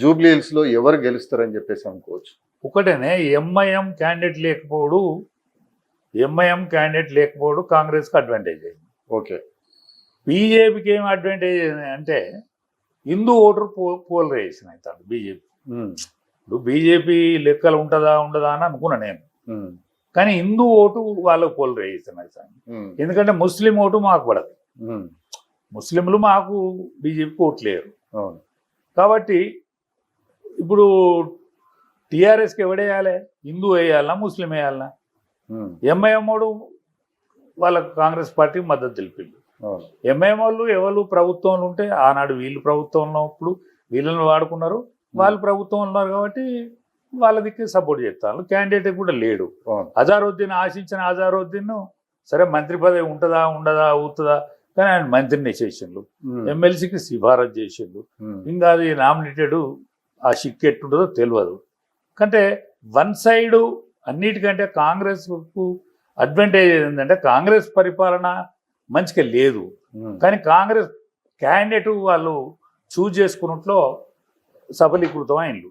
Jubilee హిల్స్లో ఎవరు గెలుస్తారని చెప్పేసి అనుకోవచ్చు. ఒకటేనే ఎంఐఎం క్యాండిడేట్ లేకపోవడు ఎంఐఎం క్యాండిడేట్ లేకపోవడు కాంగ్రెస్కి అడ్వాంటేజ్ అయింది. ఓకే. బీజేపీకి ఏం అడ్వాంటేజ్ అంటే హిందూ ఓటర్ పో పోలరైజేషన్ అవుతాడు బీజేపీ. ఇప్పుడు బీజేపీ లెక్కలు ఉంటుందా ఉండదా అని అనుకున్నా నేను. కానీ హిందూ ఓటు వాళ్ళకు పోలరైజేషన్ అవుతాను ఎందుకంటే ముస్లిం ఓటు మాకు పడదు. ముస్లింలు మాకు బీజేపీకి ఓట్లేరు. కాబట్టి ఇప్పుడు టీఆర్ఎస్కి ఎవడేయాలి హిందూ వేయాలన్నా ముస్లిం వేయాలన్నా ఉమ్, ఎంఐఎం వాడు వాళ్ళకు కాంగ్రెస్ పార్టీకి మద్దతు తెలిపిండు. ఎంఐఎం వాళ్ళు ఎవరు ప్రభుత్వంలో ఉంటే ఆనాడు వీళ్ళు ప్రభుత్వంలో ఉన్నప్పుడు వీళ్ళని వాడుకున్నారు. వాళ్ళు ప్రభుత్వంలో ఉన్నారు కాబట్టి వాళ్ళ దిక్కు సపోర్ట్ చేస్తారు. క్యాండిడేట్ కూడా లేడు. అజారుద్దీన్ ఆశించిన అజారుద్దీన్ సరే మంత్రి పదవి ఉంటుందా ఉండదా అవుతుందా కానీ ఆయన మంత్రిని చేసిండు. ఎమ్మెల్సీకి సిఫారసు చేసిండు. ఇంకా అది నామినేటెడ్ ఆ షిక్ ఎట్టుంటుందో తెలియదు కంటే వన్ సైడ్ అన్నిటికంటే కాంగ్రెస్కు అడ్వాంటేజ్ ఏంటంటే కాంగ్రెస్ పరిపాలన మంచిగా లేదు. కానీ కాంగ్రెస్ క్యాండిడేట్ వాళ్ళు చూజ్ చేసుకున్నట్లో సఫలీకృతం అయిండు